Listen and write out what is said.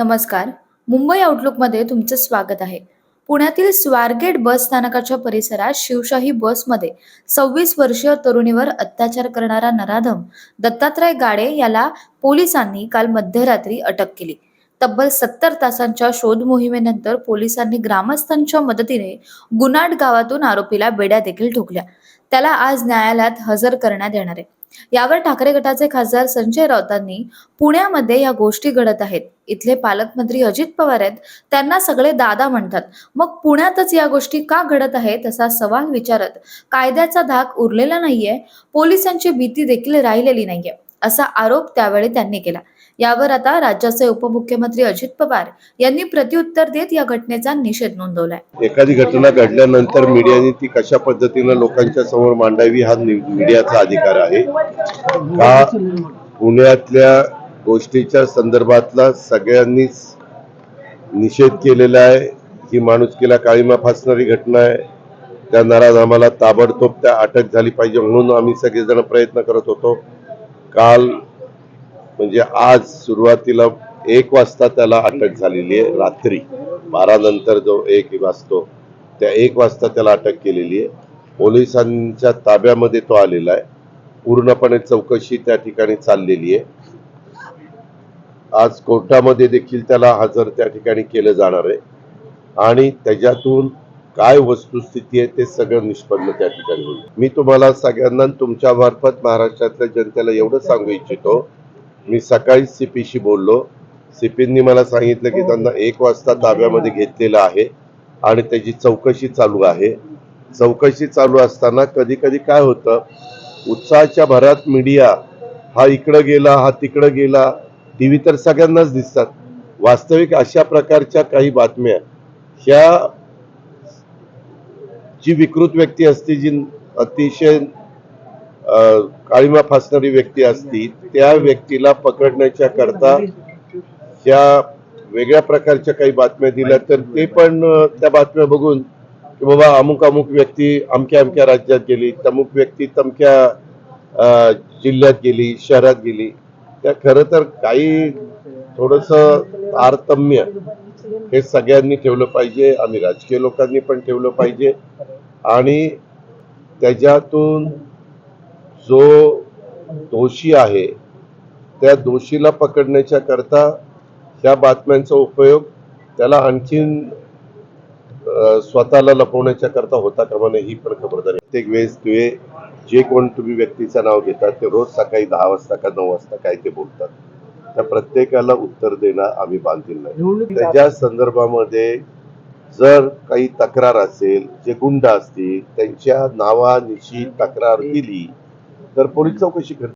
नमस्कार. मुंबई आउटलुकमध्ये तुमचं स्वागत आहे. पुण्यातील स्वारगेट बस स्थानकाच्या परिसरात शिवशाही बसमध्ये सव्वीस वर्षीय तरुणीवर अत्याचार करणारा नराधम दत्तात्रय गाडे याला पोलिसांनी काल मध्यरात्री अटक केली. तब्बल सत्तर तासांच्या शोध मोहिमेनंतर पोलिसांनी ग्रामस्थांच्या मदतीने गुनाड गावातून आरोपीला बेड्या देखील ठोकल्या. त्याला आज न्यायालयात हजर करण्यात येणार आहे. यावर ठाकरे गटाचे खासदार संजय राऊतांनी पुण्यामध्ये या गोष्टी घडत आहेत. इथले पालकमंत्री अजित पवार आहेत त्यांना सगळे दादा म्हणतात. मग पुण्यातच या गोष्टी का घडत आहेत असा सवाल विचारत कायद्याचा धाक उरलेला नाहीये पोलिसांची भीती देखील राहिलेली नाहीये असा आरोप त्यावेळी त्यांनी केला. यावर आता राज्याचे उपमुख्यमंत्री अजित पवार यांनी प्रत्युत्तर देत या घटनेचा निषेध नोंदवलाय. एखादी घटना घडल्यानंतर मीडियाने ती कशा पद्धतीनं लोकांच्या समोर मांडावी हा मीडियाचा अधिकार आहे. का पुण्यातल्या गोष्टीच्या संदर्भातला सगळ्यांनीच निषेध केलेला आहे. ही माणुसकीला काळीमा फासणारी घटना आहे. त्या नाराज आम्हाला ताबडतोब त्या अटक झाली पाहिजे म्हणून आम्ही सगळेजण प्रयत्न करत होतो. काल म्हणजे आज सुरुवातीला एक वाजता त्याला अटक झालेली आहे रात्री. बारा नंतर जो एक वाजतो त्या एक वाजता त्याला अटक केलेली आहे. पोलिसांच्या ताब्यामध्ये तो आलेला आहे. पूर्णपणे चौकशी त्या ठिकाणी चाललेली आहे. आज कोर्टामध्ये देखील त्याला हजर त्या ठिकाणी केलं जाणार आहे. आणि त्याच्यातून काय वस्तुस्थिती आहे ते सगळं निष्पन्न त्या ठिकाणी होईल. मी तुम्हाला सगळ्यांना तुमच्या मार्फत महाराष्ट्रातल्या जनतेला एवढं सांगू इच्छितो मी सकाळी सीपीशी बोललो. सीपींनी मला सांगितलं की त्यांना एक वाजता ताब्यामध्ये घेतलेलं आहे आणि त्याची चौकशी चालू आहे. चौकशी चालू असताना कधी कधी काय होतं उत्साहाच्या भरात मीडिया हा इकडं गेला हा तिकडं गेला टी व्ही तर सगळ्यांनाच दिसतात. वास्तविक अशा प्रकारच्या काही बातम्या ह्या जी विकृत व्यक्ती असते जी अतिशय काळीमा फासणारी व्यक्ती असती त्या व्यक्तीला पकडण्याच्या करता ह्या वेगळ्या प्रकारच्या काही बातम्या दिल्या तर ते पण त्या बातम्या बघून की बाबा अमुक अमुक व्यक्ती अमक्या अमक्या राज्यात गेली तमुक व्यक्ती तमक्या जिल्ह्यात गेली शहरात गेली. त्या खरं तर काही थोडस तारतम्य हे सगळ्यांनी ठेवलं पाहिजे आम्ही राजकीय लोकांनी पण ठेवलं पाहिजे. आणि त्याच्यातून जो दोषी आहे त्या दोषीला पकडण्याच्या करता त्या बातम्यांचा उपयोग त्याला आणखीन स्वतःला लपवण्याच्या करता होता कामा नये ही पण खबरदारी. प्रत्येक वेळेस तुम्ही जे कोण तुम्ही व्यक्तीचं नाव घेतात ते रोज सकाळी दहा वाजता का नऊ वाजता काय ते बोलतात. त्या प्रत्येकाला उत्तर देणं आम्ही बांधील नाही. त्याच्या संदर्भामध्ये जर काही तक्रार असेल जे गुंड असतील त्यांच्या नावानिशी तक्रार दिली तर पोलीस चौकशी करतील.